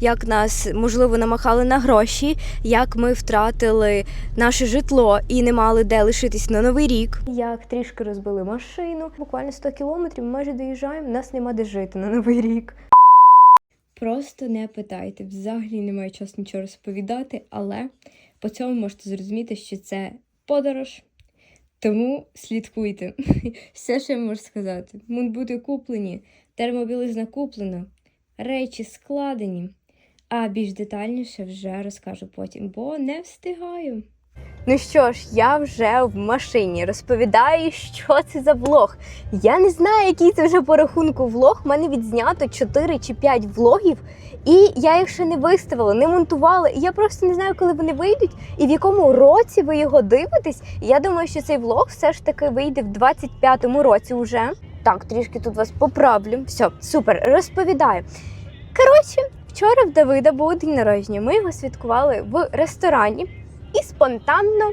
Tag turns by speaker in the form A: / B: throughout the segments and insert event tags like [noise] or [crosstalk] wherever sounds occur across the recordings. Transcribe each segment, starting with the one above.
A: як нас можливо намахали на гроші, як ми втратили наше житло і не мали де лишитись на новий рік. Як трішки розбили машину, буквально 100 кілометрів. Ми майже доїжджаємо. Нас нема де жити на новий рік. Просто не питайте, взагалі немає часу нічого розповідати, але по цьому можете зрозуміти, що це подорож. Тому слідкуйте. [laughs] Все, що я можу сказати. Мунбути куплені, термобілизна куплена, речі складені. А більш детальніше вже розкажу потім, бо не встигаю. Ну що ж, я вже в машині розповідаю, що це за влог. Я не знаю, який це вже по рахунку влог. У мене відзнято 4 чи 5 влогів, і я їх ще не виставила, не монтувала. І я просто не знаю, коли вони вийдуть і в якому році ви його дивитесь. Я думаю, що цей влог все ж таки вийде в 25-му році вже. Так, трішки тут вас поправлю. Все, супер, розповідаю. Коротше, вчора в Давида був день народження. Ми його святкували в ресторані і спонтанно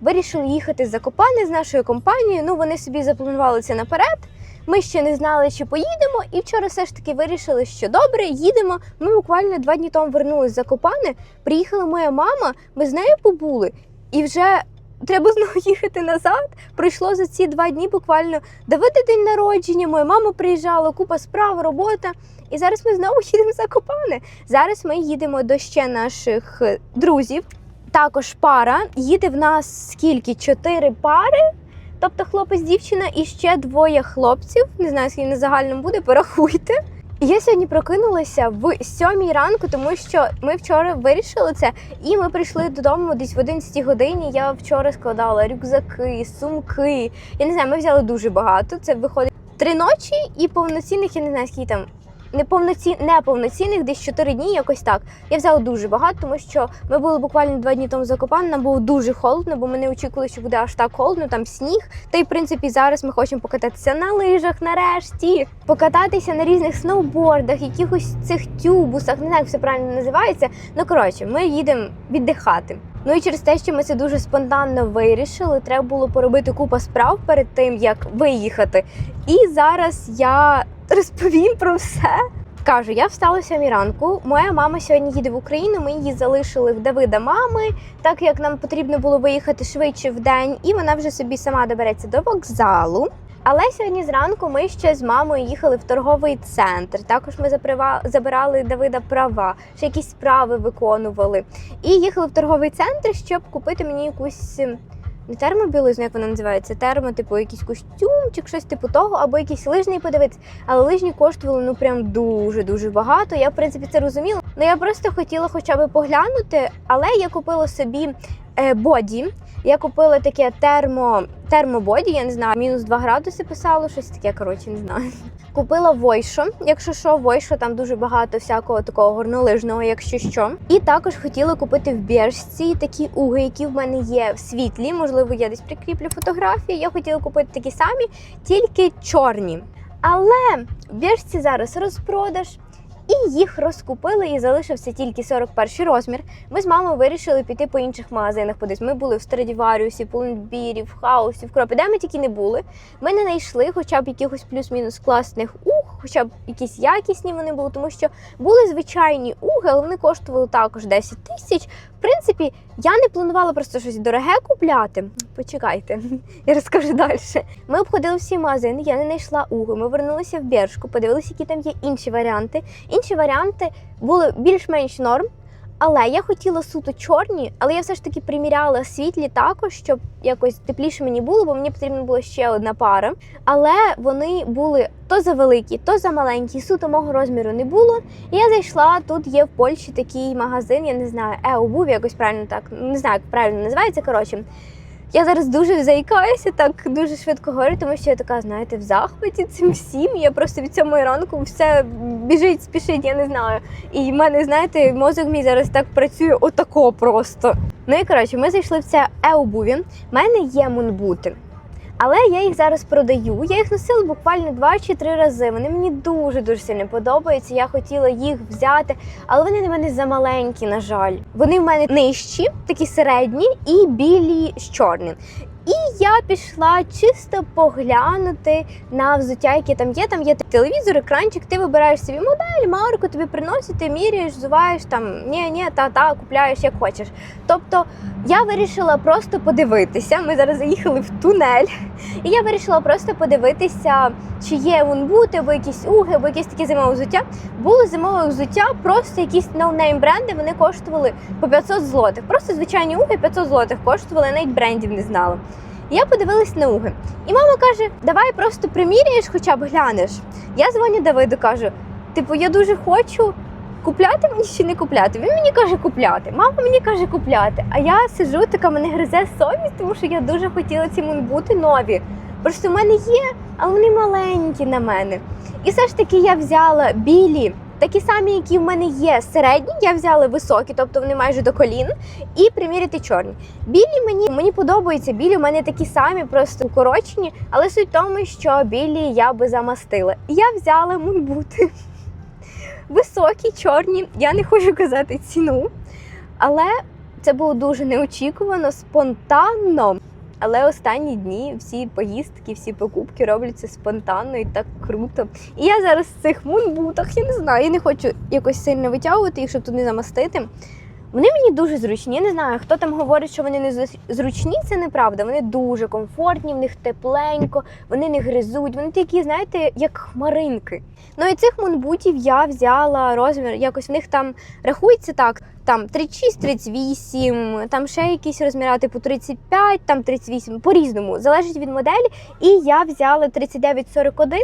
A: вирішили їхати з Закопане з нашою компанією. Ну, вони собі запланували це наперед. Ми ще не знали, чи поїдемо, і вчора все ж таки вирішили, що добре, їдемо. Ми буквально два дні тому вернулись з Закопане. Приїхала моя мама, ми з нею побули, і вже треба знову [laughs] їхати назад. Пройшло за ці два дні буквально Давида день народження, моя мама приїжджала, купа справ, робота. І зараз ми знову їдемо в Закопане. Зараз ми їдемо до ще наших е, друзів. Також пара. Їде в нас скільки? Чотири пари. Тобто хлопець, дівчина і ще двоє хлопців. Не знаю, скільки на загальному буде, порахуйте. Я сьогодні прокинулася в сьомій ранку, тому що ми вчора вирішили це, і ми прийшли додому десь в 11 годині. Я вчора складала рюкзаки, сумки. Я не знаю, ми взяли дуже багато. Це виходить три ночі і повноцінних, я не знаю, скільки там. Неповноці... неповноцінних десь 4 дні, якось так. Я взяла дуже багато, тому що ми були буквально два дні тому закопані, нам було дуже холодно, бо ми не очікували, що буде аж так холодно, там сніг. Та й в принципі зараз ми хочемо покататися на лижах нарешті, покататися на різних сноубордах, якихось цих тюбусах, не знаю, як все правильно називається. Ну коротше, ми їдемо віддихати. Ну і через те, що ми це дуже спонтанно вирішили, треба було поробити купа справ перед тим, як виїхати. І зараз я розповім про все. Кажу, я встала сьомій ранку. Моя мама сьогодні їде в Україну. Ми її залишили в Давида мами, так як нам потрібно було виїхати швидше в день, і вона вже собі сама добереться до вокзалу. Але сьогодні зранку ми ще з мамою їхали в торговий центр. Також ми забирали Давида права, ще якісь справи виконували. І їхали в торговий центр, щоб купити мені якусь не термобілизну, як вона називається, термо, типу, якийсь костюмчик, щось типу того, або якийсь лижний подивитися. Але лижні коштували ну прям дуже дуже багато. Я в принципі це розуміла. Ну я просто хотіла хоча б поглянути, але я купила собі боді. Я купила таке термо, термободі, я не знаю, мінус 2 градуси писало, щось таке, коротше, не знаю. Купила Войшо, якщо що, Войшо, там дуже багато всякого такого горнолижного, якщо що. І також хотіла купити в Біржці такі уги, які в мене є в світлі. Можливо, я десь прикріплю фотографії. Я хотіла купити такі самі, тільки чорні. Але в Біржці зараз розпродаж. І їх розкупили, і залишився тільки 41 розмір. Ми з мамою вирішили піти по інших магазинах. Подивись. Ми були в Страдіваріусі, Пулендбірі, в Хаусі, в Кропі, де ми тільки не були. Ми не знайшли хоча б якихось плюс-мінус класних уг, хоча б якісь якісні вони були, тому що були звичайні уги, але вони коштували також 10 тисяч. Принципі, я не планувала просто щось дороге купляти. Почекайте, [laughs] я розкажу далі. Ми обходили всі магазини, я не знайшла угу. Ми вернулися в Біршку, подивилися, які там є інші варіанти. Інші варіанти були більш-менш норм. Але я хотіла суто чорні, але я все ж таки приміряла світлі також, щоб якось тепліше мені було, бо мені потрібна була ще одна пара. Але вони були то за великі, то за маленькі. Суто мого розміру не було. І я зайшла. Тут є в Польщі такий магазин, я не знаю, Еобув, якось правильно так не знаю, як правильно називається. Коротше, я зараз дуже заїкаюся, так дуже швидко говорю, тому що я така, знаєте, в захваті цим всім. Я просто від цьому ранку все біжить, спішить, я не знаю. І в мене, знаєте, мозок мій зараз так працює отако просто. Ну і коротше, ми зайшли в це еобуві. У мене є мунбути. Але я їх зараз продаю. Я їх носила буквально два чи три рази. Вони мені дуже дуже сильно подобаються. Я хотіла їх взяти, але вони на мене замаленькі, на жаль. Вони в мене нижчі, такі середні і білі з чорним. І я пішла чисто поглянути на взуття, яке там є. Там є телевізор, екранчик, ти вибираєш собі модель, марку, тобі приносять, ти міряєш, зуваєш там ні, ні, та, та, купляєш як хочеш. Тобто я вирішила просто подивитися. Ми зараз заїхали в тунель, і я вирішила просто подивитися, чи є вунбути, або якісь уги, або якісь такі зимове взуття. Було зимове взуття, просто якісь ноунейм бренди, вони коштували по 500 злотих. Просто звичайні уги 500 злотих коштували, навіть брендів не знала. Я подивилась на уги. І мама каже: давай просто приміряєш, хоча б глянеш. Я дзвоню Давиду, кажу: типу, я дуже хочу. Купляти мені чи не купляти? Він мені каже купляти. Мама мені каже купляти. А я сиджу, така мене гризе совість, тому що я дуже хотіла ці мунбути нові. Просто в мене є, але вони маленькі на мене. І все ж таки я взяла білі, такі самі, які в мене є. Середні, я взяла високі, тобто вони майже до колін, і приміряти чорні. Білі мені мені подобаються. Білі у мене такі самі, просто укорочені, але суть в тому, що білі я би замастила. Я взяла мунбути. Високі, чорні. Я не хочу казати ціну, але це було дуже неочікувано, спонтанно. Але останні дні всі поїздки, всі покупки робляться спонтанно і так круто. І я зараз в цих мунбутах, я не знаю, я не хочу якось сильно витягувати їх, щоб тут не замастити. Вони мені дуже зручні. Я не знаю, хто там говорить, що вони не зру- зручні, це неправда. Вони дуже комфортні, в них тепленько, вони не гризуть, вони такі, знаєте, як хмаринки. Ну і цих мунбутів я взяла розмір, якось в них там рахується так, там 36, 38, там ще якісь розміри, типу 35, там 38, по-різному, залежить від моделі. І я взяла 39-41,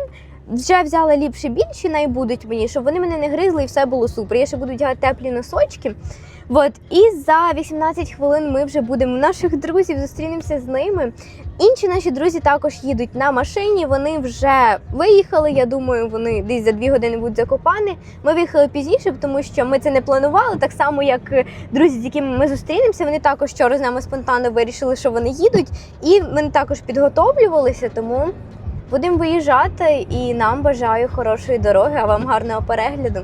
A: вже взяла ліпші більші, найбудуть мені, щоб вони мене не гризли і все було супер. Я ще буду вдягати теплі носочки. От, і за 18 хвилин ми вже будемо наших друзів, зустрінемося з ними. Інші наші друзі також їдуть на машині. Вони вже виїхали. Я думаю, вони десь за дві години будуть закопані. Ми виїхали пізніше, тому що ми це не планували. Так само, як е, друзі, з якими ми зустрінемося. Вони також вчора з нами спонтанно вирішили, що вони їдуть, і ми також підготовлювалися. Тому будемо виїжджати. І нам бажаю хорошої дороги, а вам гарного перегляду.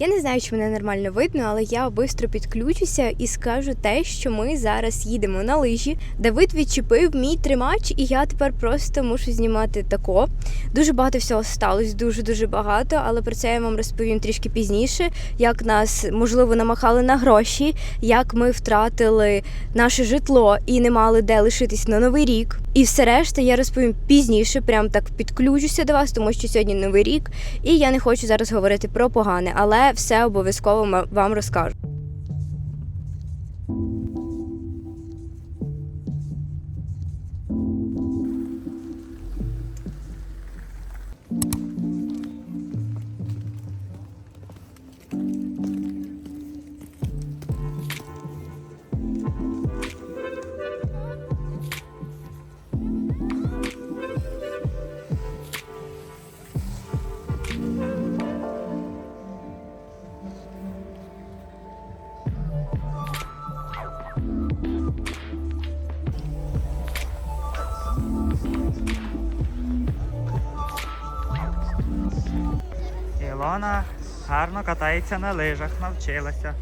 A: Я не знаю, чи мене нормально видно, але я швидко підключуся і скажу те, що ми зараз їдемо на лижі. Давид відчепив мій тримач, і я тепер просто мушу знімати тако. Дуже багато всього сталося, дуже дуже багато. Але про це я вам розповім трішки пізніше. Як нас можливо намахали на гроші, як ми втратили наше житло і не мали де лишитись на новий рік. І все решта я розповім пізніше, прям так підключуся до вас, тому що сьогодні новий рік, і я не хочу зараз говорити про погане, але все обов'язково вам розкажу.
B: Ілона гарно катається на лижах, навчилася.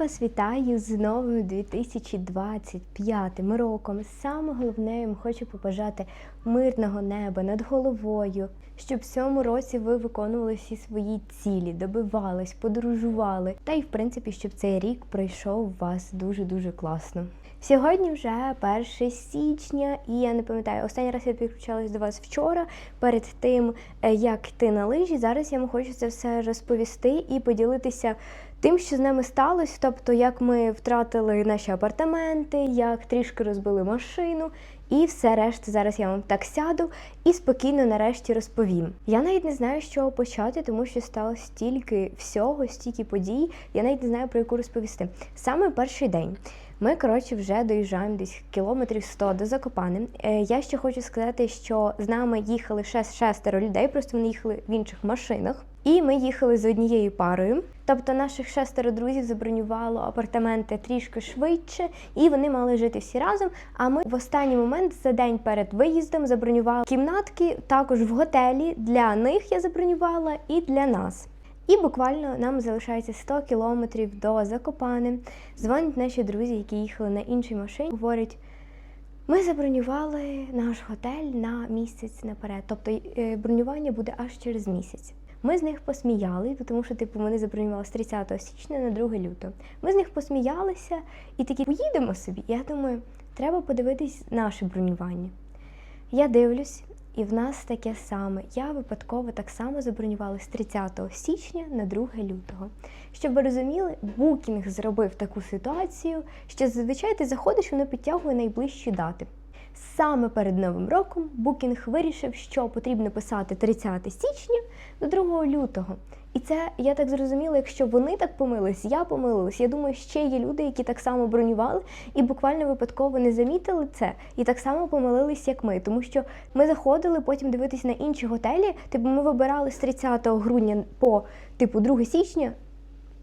A: Вас вітаю з новим 2025 роком. Саме головне, я вам хочу побажати мирного неба над головою, щоб в цьому році ви виконували всі свої цілі, добивались, подорожували. Та й в принципі, щоб цей рік пройшов у вас дуже дуже класно. Сьогодні вже 1 січня, і я не пам'ятаю, останній раз я підключалась до вас вчора перед тим, е, як йти на лижі. Зараз я вам хочу це все розповісти і поділитися тим, що з нами сталося, тобто як ми втратили наші апартаменти, як трішки розбили машину. І все решта зараз я вам так сяду і спокійно нарешті розповім. Я навіть не знаю, з чого почати, тому що стало стільки всього, стільки подій. Я навіть не знаю про яку розповісти. Саме перший день. Ми, коротше, вже доїжджаємо десь кілометрів 100 до Закопани. Е, я ще хочу сказати, що з нами їхали ще шестеро людей, просто вони їхали в інших машинах. І ми їхали з однією парою. Тобто наших шестеро друзів забронювало апартаменти трішки швидше, і вони мали жити всі разом. А ми в останній момент за день перед виїздом забронювали кімнатки також в готелі. Для них я забронювала і для нас. І буквально нам залишається 100 кілометрів до Закопани. Дзвонять наші друзі, які їхали на іншій машині, говорять. Ми забронювали наш готель на місяць наперед, тобто е, бронювання буде аж через місяць. Ми з них посміяли, тому що типу вони забронювали з 30 січня на 2 лютого. Ми з них посміялися і такі поїдемо собі. Я думаю, треба подивитись наше бронювання. Я дивлюсь, і в нас таке саме. Я випадково так само забронювала з 30 січня на 2 лютого. Щоб ви розуміли, букінг зробив таку ситуацію, що зазвичай ти заходиш, воно підтягує найближчі дати. Саме перед Новим роком Букінг вирішив, що потрібно писати 30 січня до 2 лютого. І це я так зрозуміла, якщо вони так помились, я помилилась. Я думаю, ще є люди, які так само бронювали і буквально випадково не замітили це, і так само помилились, як ми. Тому що ми заходили потім дивитись на інші готелі. Типу, ми вибирали з 30 грудня по типу 2 січня.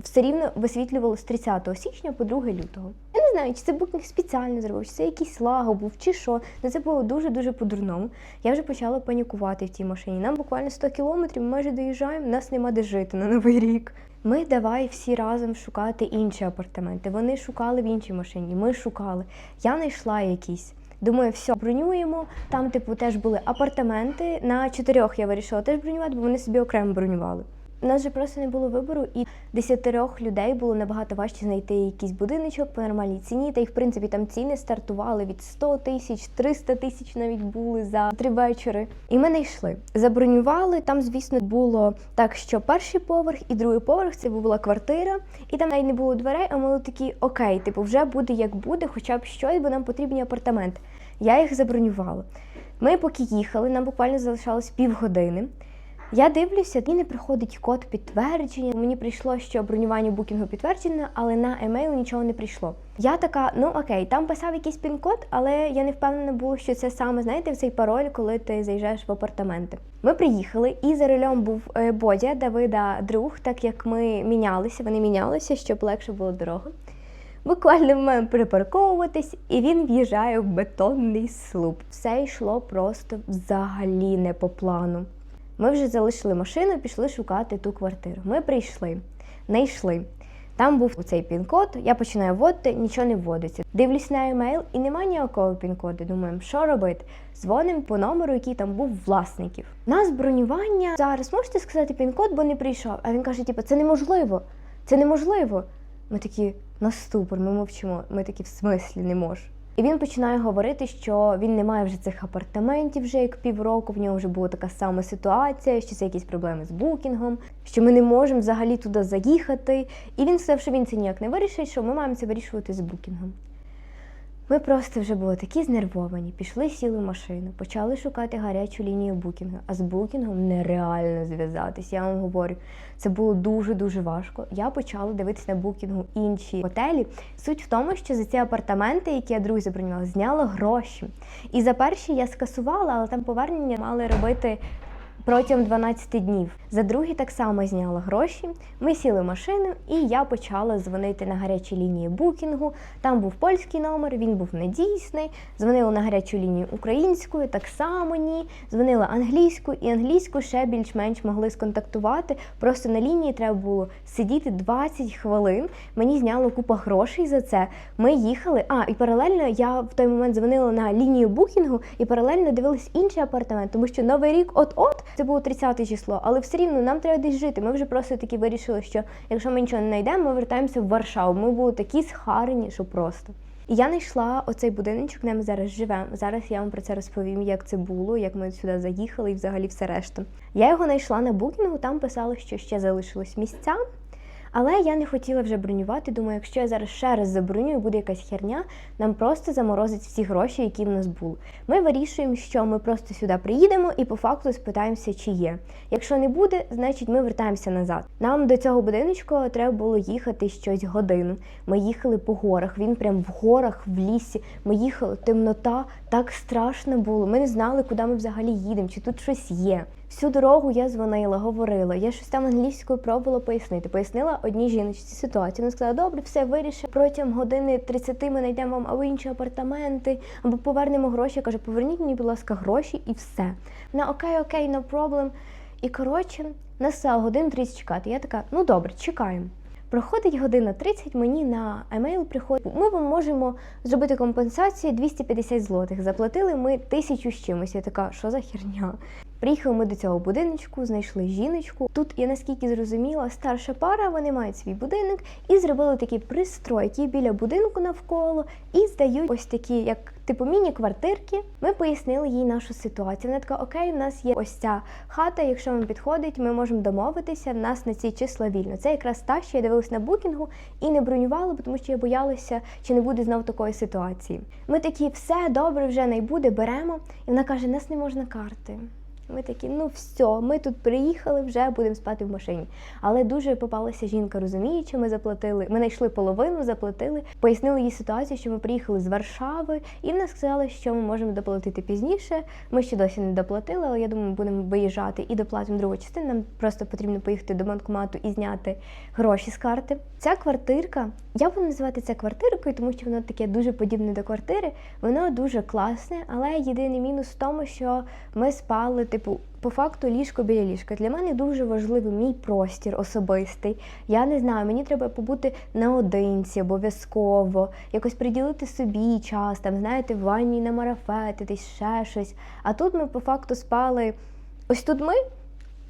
A: Все рівно висвітлювало з 30 січня по 2 лютого. Я не знаю, чи це букінг спеціально зробив, чи це якийсь лаго був, чи що. Ну це було дуже-дуже по-дурному. Я вже почала панікувати в тій машині. Нам буквально 100 кілометрів, ми майже доїжджаємо, нас нема де жити на новий рік. Ми давай всі разом шукати інші апартаменти. Вони шукали в іншій машині, ми шукали. Я знайшла якісь. Думаю, все, бронюємо. Там, типу, теж були апартаменти. На чотирьох я вирішила теж бронювати, бо вони собі окремо бронювали. У нас же просто не було вибору, і десятерох людей було набагато важче знайти якийсь будиночок по нормальній ціні. Та й в принципі там ціни стартували від 100 тисяч, 300 тисяч навіть були за три вечори. І ми не йшли. Забронювали. Там, звісно, було так, що перший поверх і другий поверх це була квартира, і там навіть не було дверей. А ми були такі окей, типу, вже буде як буде, хоча б щось, бо нам потрібні апартаменти. Я їх забронювала. Ми поки їхали, нам буквально залишалось півгодини. Я дивлюся, і не приходить код підтвердження. Мені прийшло, що бронювання букінгу підтверджено, але на емейл нічого не прийшло. Я така, ну окей, там писав якийсь пін-код, але я не впевнена була, що це саме, знаєте, цей пароль, коли ти заїжджаєш в апартаменти. Ми приїхали, і за рулем був е, Бодя, Давида, друг, так як ми мінялися, вони мінялися, щоб легше було дорога. Буквально ми маємо припарковуватись, і він в'їжджає в бетонний слуп. Все йшло просто взагалі не по плану. Ми вже залишили машину, пішли шукати ту квартиру. Ми прийшли, не йшли. Там був цей пін-код, я починаю вводити, нічого не вводиться. Дивлюсь на емейл і немає ніякого пін-коду. Думаємо, що робити? Дзвонимо по номеру, який там був власників. У нас бронювання зараз можете сказати пін-код, бо не прийшов. А він каже: типу, це неможливо, це неможливо. Ми такі на ступор, ми мовчимо. Ми такі в смислі не може. І він починає говорити, що він не має вже цих апартаментів вже як півроку. В нього вже була така сама ситуація, що це якісь проблеми з букінгом, що ми не можемо взагалі туди заїхати. І він сказав, що він це ніяк не вирішить, що ми маємо це вирішувати з букінгом. Ми просто вже були такі знервовані, пішли, сіли в машину, почали шукати гарячу лінію букінгу, а з букінгом нереально зв'язатись. Я вам говорю, це було дуже-дуже важко. Я почала дивитися на букінгу інші готелі. Суть в тому, що за ці апартаменти, які я друзі забронювала, зняла гроші. І за перші я скасувала, але там повернення мали робити протягом 12 днів. За другий так само зняла гроші. Ми сіли в машину, і я почала дзвонити на гарячі лінії букінгу. Там був польський номер, він був недійсний. Дзвонила на гарячу лінію українською, так само ні. Дзвонила англійською, і англійську ще більш-менш могли сконтактувати. Просто на лінії треба було сидіти 20 хвилин. Мені зняло купа грошей за це. Ми їхали. А, і паралельно я в той момент дзвонила на лінію букінгу і паралельно дивилась інший апартамент, тому що новий рік от-от це було 30 число, але все рівно нам треба десь жити. Ми вже просто таки вирішили, що якщо ми нічого не знайдемо, ми вертаємося в Варшаву. Ми були такі схарені, що просто. І я знайшла оцей будиночок, де ми зараз живемо. Зараз я вам про це розповім, як це було, як ми сюди заїхали і взагалі все решта. Я його знайшла на букінгу, там писали, що ще залишилось місця. Але я не хотіла вже бронювати. Думаю, якщо я зараз ще раз забронюю, буде якась херня, нам просто заморозить всі гроші, які в нас були. Ми вирішуємо, що ми просто сюди приїдемо і по факту спитаємося, чи є. Якщо не буде, значить ми вертаємося назад. Нам до цього будиночку треба було їхати щось годину. Ми їхали по горах. Він прям в горах, в лісі. Ми їхали, темнота, так страшно було. Ми не знали, куди ми взагалі їдемо, чи тут щось є. Всю дорогу я дзвонила, говорила. Я щось там англійською пробувала пояснити. Пояснила одній жіночці ситуацію. Вона сказала, добре, все вирішимо. Протягом години 30 ми знайдемо вам або інші апартаменти, або повернемо гроші. Я кажу, поверніть мені, будь ласка, гроші і все. Вона окей, окей, no problem. І коротше, нас стало годин 30 чекати. Я така, ну добре, чекаємо. Проходить година 30, мені на емейл приходить. Ми вам можемо зробити компенсацію 250 злотих. Заплатили ми тисячу з чимось. Я така, що за херня? Приїхали ми до цього будиночку, знайшли жіночку. Тут я наскільки зрозуміла, старша пара, вони мають свій будинок і зробили такі пристройки біля будинку навколо і здають ось такі, як типу міні-квартирки. Ми пояснили їй нашу ситуацію. Вона така, окей, у нас є ось ця хата. Якщо вам підходить, ми можемо домовитися. в Нас на ці числа вільно. Це якраз та, що я дивилась на букінгу і не бронювала, тому що я боялася, чи не буде знов такої ситуації. Ми такі, все добре, вже не буде, беремо. І вона каже: нас не можна карти. Ми такі, ну все, ми тут приїхали, вже будемо спати в машині. Але дуже попалася жінка, розуміючи, ми заплатили. Ми знайшли половину, заплатили, пояснили їй ситуацію, що ми приїхали з Варшави, і вона сказала, що ми можемо доплатити пізніше. Ми ще досі не доплатили, але я думаю, ми будемо виїжджати і доплатимо другу частину. Нам просто потрібно поїхати до банкомату і зняти гроші з карти. Ця квартирка, я буду називати це квартиркою, тому що воно таке дуже подібне до квартири. Воно дуже класне, але єдиний мінус в тому, що ми спали, типу, по факту ліжко біля ліжка. Для мене дуже важливий мій простір особистий. Я не знаю, мені треба побути наодинці обов'язково, якось приділити собі час, там, знаєте, в ванні намарафетитись, ще щось. А тут ми по факту спали. Ось тут ми.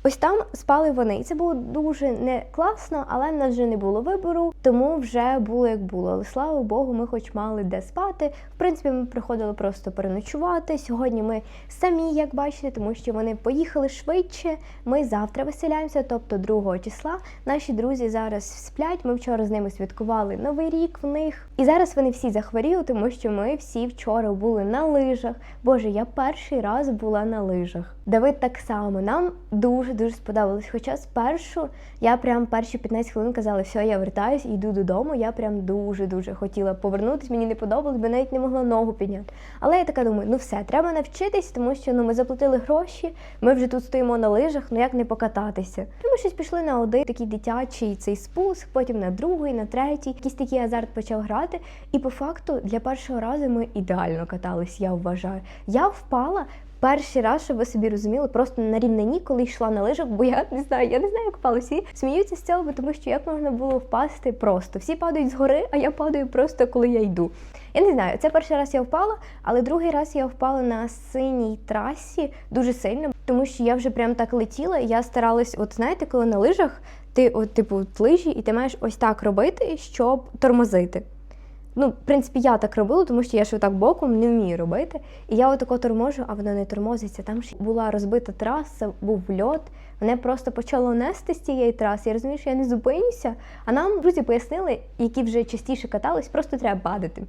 A: Ось там спали вони, і це було дуже не класно, але в нас вже не було вибору, тому вже було як було. Але слава Богу, ми хоч мали де спати. В принципі, ми приходили просто переночувати. Сьогодні ми самі, як бачите, тому що вони поїхали швидше. Ми завтра виселяємося, тобто 2 числа. Наші друзі зараз сплять. Ми вчора з ними святкували новий рік в них. І зараз вони всі захворіли, тому що ми всі вчора були на лижах. Боже, я перший раз була на лижах. Давид так само. Нам дуже дуже сподобалось. Хоча спершу я прям перші 15 хвилин казала, все, я вертаюсь і йду додому. Я прям дуже дуже хотіла повернутися. Мені не подобалось, бо навіть не могла ногу підняти. Але я така думаю, ну все, треба навчитись, тому що ну ми заплатили гроші. Ми вже тут стоїмо на лижах, ну як не покататися. І ми щось пішли на один такий дитячий цей спуск, потім на другий, на третій. Якийсь такий азарт почав грати. І по факту для першого разу ми ідеально катались, я вважаю. Я впала. Перший раз, щоб ви собі розуміли, просто на рівнині, коли йшла на лижах, бо я не знаю, я не знаю, як впала. Всі сміються з цього, тому що як можна було впасти просто. Всі падають згори, а я падаю просто коли я йду. Я не знаю, це перший раз я впала, але другий раз я впала на синій трасі дуже сильно, тому що я вже прям так летіла. Я старалась, от знаєте, коли на лижах ти, от, типу, лижі, і ти маєш ось так робити, щоб тормозити. Ну, в принципі, я так робила, тому що я ж отак боком не вмію робити. І я отако торможу, а воно не тормозиться. Там ж була розбита траса, був льот. Мене просто почало нести з цієї траси. Я розумію, що я не зупинюся. А нам друзі пояснили, які вже частіше катались, просто треба падати.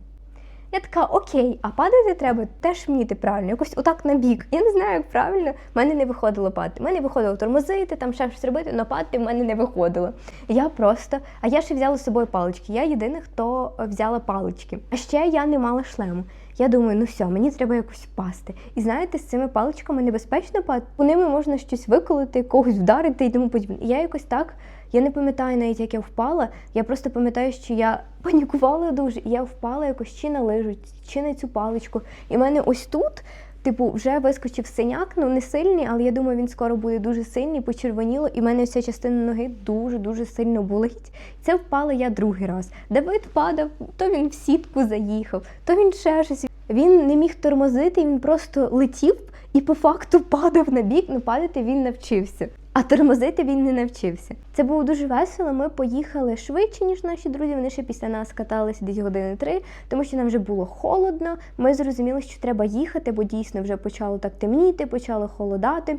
A: Я така, окей, а падати треба теж вміти правильно, якось отак на бік. Я не знаю, як правильно. В мене не виходило падати. В мене виходило тормозити, там ще щось робити, але падати в мене не виходило. Я просто, а я ще взяла з собою палички. Я єдина, хто взяла палички. А ще я не мала шлему. Я думаю, ну все, мені треба якось впасти. І знаєте, з цими паличками небезпечно падати. По ними можна щось виколити, когось вдарити і тому подібне. І я якось так. Я не пам'ятаю навіть, як я впала. Я просто пам'ятаю, що я [laughs] панікувала дуже. Я впала якось чи на лижу, чи на цю паличку. І в мене ось тут, типу, вже вискочив синяк, ну не сильний, але я думаю, він скоро буде дуже сильний, почервоніло, і в мене вся частина ноги дуже-дуже сильно болить. Це впала я другий раз. Давид падав, то він в сітку заїхав, то він ще щось. Він не міг тормозити, він просто летів і по факту [laughs] падав на бік, ну падати він навчився. А тормозити він не навчився. Це було дуже весело. Ми поїхали швидше, ніж наші друзі. Вони ще після нас каталися десь години три, тому що нам вже було холодно. Ми зрозуміли, що треба їхати, бо дійсно вже почало так темніти, почало холодати.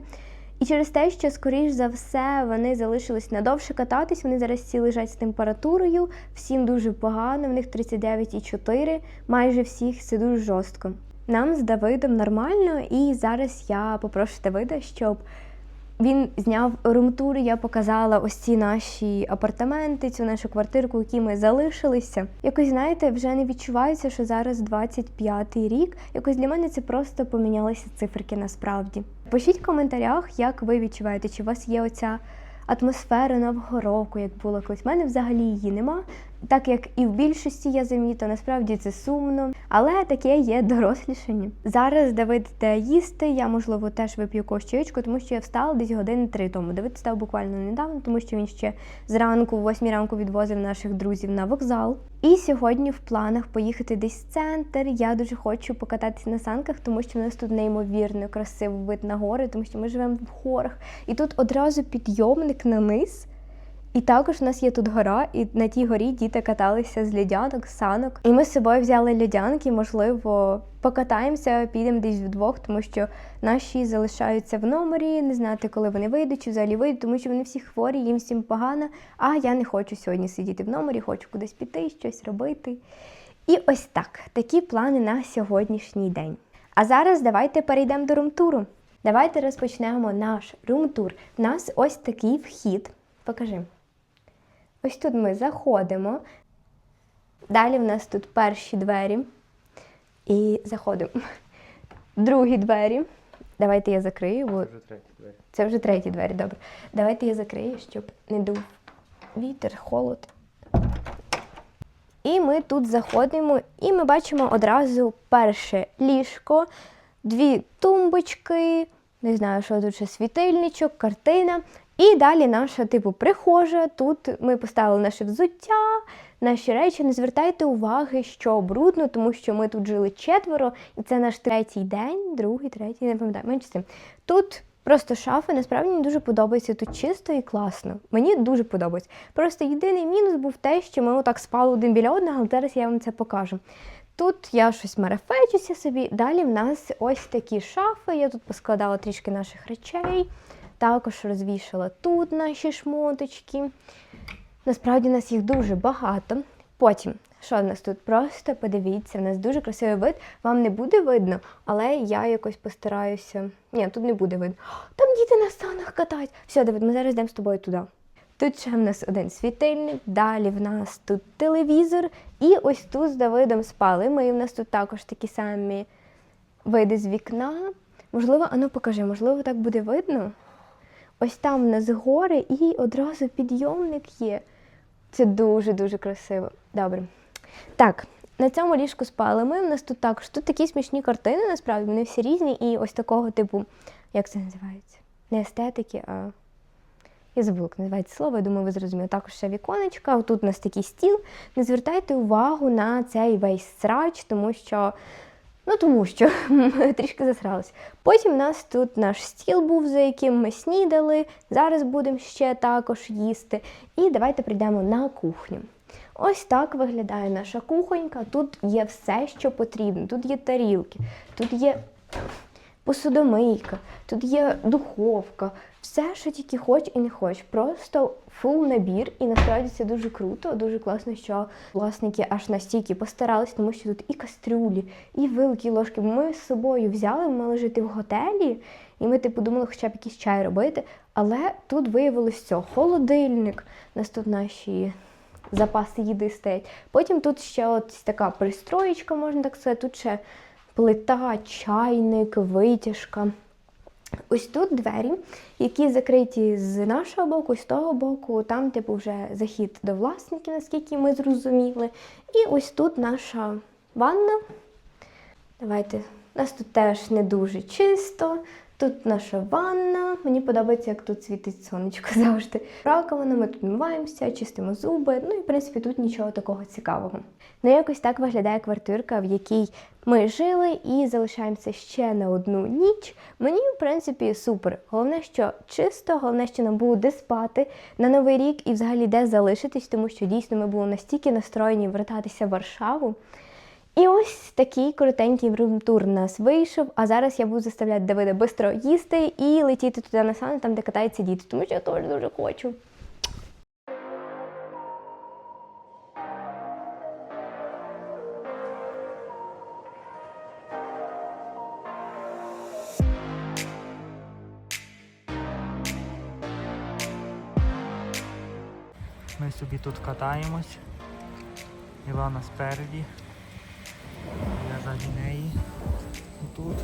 A: І через те, що, скоріш за все, вони залишились надовше кататись, вони зараз всі лежать з температурою, всім дуже погано, в них 39,4, майже всіх це дуже жорстко. Нам з Давидом нормально, і зараз я попрошу Давида, щоб він зняв румтур, я показала ось ці наші апартаменти, цю нашу квартирку, в якій ми залишилися. Якось, знаєте, вже не відчувається, що зараз 25-й рік. Якось для мене це просто помінялися циферки насправді. Пишіть в коментарях, як ви відчуваєте, чи у вас є оця атмосфера нового року, як було колись. У мене взагалі її нема. Так як і в більшості я замітила, насправді це сумно, але таке є дорослішання. Зараз Давид їсти. Я можливо теж вип'ю кощечку, тому що я встала десь години три тому. Давид став буквально недавно, тому що він ще зранку, в 8 ранку, відвозив наших друзів на вокзал. І сьогодні в планах поїхати десь в центр. Я дуже хочу покататися на санках, тому що в нас тут неймовірно красивий вид на гори, тому що ми живемо в горах. І тут одразу підйомник на низ. І також у нас є тут гора, і на тій горі діти каталися з льодянок, з санок. І ми з собою взяли льодянки, можливо, покатаємося, підемо десь вдвох, тому що наші залишаються в номері, не знати, коли вони вийдуть, чи взагалі вийдуть, тому що вони всі хворі, їм всім погано. А я не хочу сьогодні сидіти в номері, хочу кудись піти, щось робити. І ось так, такі плани на сьогоднішній день. А зараз давайте перейдемо до румтуру. Давайте розпочнемо наш румтур. У нас ось такий вхід. Покажи. Ось тут ми заходимо. Далі в нас тут перші двері. І заходимо. Другі двері. Давайте я закрию, бо
B: Вже третій двері.
A: це вже треті двері, добре. Давайте я закрию, щоб не дув вітер, холод. І ми тут заходимо, і ми бачимо одразу перше ліжко, дві тумбочки, не знаю, що тут ще світильничок, картина. І далі наша, типу, прихожа. Тут ми поставили наше взуття, наші речі. Не звертайте уваги, що брудно, тому що ми тут жили четверо, і це наш третій день, другий, третій, не пам'ятаю, менше. Тут просто шафи, насправді мені дуже подобається. Тут чисто і класно. Мені дуже подобається. Просто єдиний мінус був те, що ми отак спали один біля одного, але зараз я вам це покажу. Тут я щось марафечуся собі. Далі в нас ось такі шафи. Я тут поскладала трішки наших речей. Також розвішала тут наші шмоточки. Насправді у нас їх дуже багато. Потім, що в нас тут? Просто подивіться, в нас дуже красивий вид. Вам не буде видно, але я якось постараюся. Ні, тут не буде видно. Там діти на станах катають. Все, Давид, ми зараз йдемо з тобою туди. Тут ще в нас один світильник, далі в нас тут телевізор, і ось тут з Давидом спали. Ми в нас тут також такі самі види з вікна. Можливо, ану покажи, можливо, так буде видно. Ось там в нас гори і одразу підйомник є. Це дуже-дуже красиво. Добре. Так, на цьому ліжку спали ми. У нас тут також тут такі смішні картини, насправді, вони всі різні, і ось такого типу, як це називається? Не естетики, а. Я забула, як називається слово, я думаю, ви зрозуміли. Також ще віконечка. Тут у нас такий стіл. Не звертайте увагу на цей весь срач, тому що. Ну, тому що ми [laughs] трішки засрались. Потім у нас тут наш стіл був, за яким ми снідали. Зараз будемо ще також їсти. І давайте прийдемо на кухню. Ось так виглядає наша кухонька. Тут є все, що потрібно. Тут є тарілки, тут є посудомийка, тут є духовка, все, що тільки хоч і не хоч. Просто фул набір, і насправді це дуже круто, дуже класно, що власники аж настільки постарались, тому що тут і кастрюлі, і вилки, і ложки. Ми з собою взяли, ми мали жити в готелі, і ми типу думали, хоча б якийсь чай робити. Але тут виявилось все, холодильник, нас тут наші запаси їди стоять. Потім тут ще от така пристроєчка, можна так сказати. Тут ще плита, чайник, витяжка. Ось тут двері, які закриті з нашого боку, з того боку. Там, типу, вже захід до власників, наскільки ми зрозуміли. І ось тут наша ванна. Давайте. У нас тут теж не дуже чисто. Тут наша ванна. Мені подобається, як тут світить сонечко [laughs] завжди. Раковина, ми тут миваємося, чистимо зуби. Ну і в принципі тут нічого такого цікавого. Ну, якось так виглядає квартирка, в якій ми жили і залишаємося ще на одну ніч. Мені, в принципі, супер. Головне, що чисто, головне, що нам було де спати на новий рік і взагалі де залишитись, тому що дійсно ми були настільки настроєні вертатися в Варшаву. І ось такий коротенький румтур нас вийшов. А зараз я буду заставляти Давида швидко їсти і летіти туди на сани, там де катаються діти, тому що я теж дуже хочу.
B: Ми собі тут катаємось. Івана спереді. Я ззаді неї. Тут.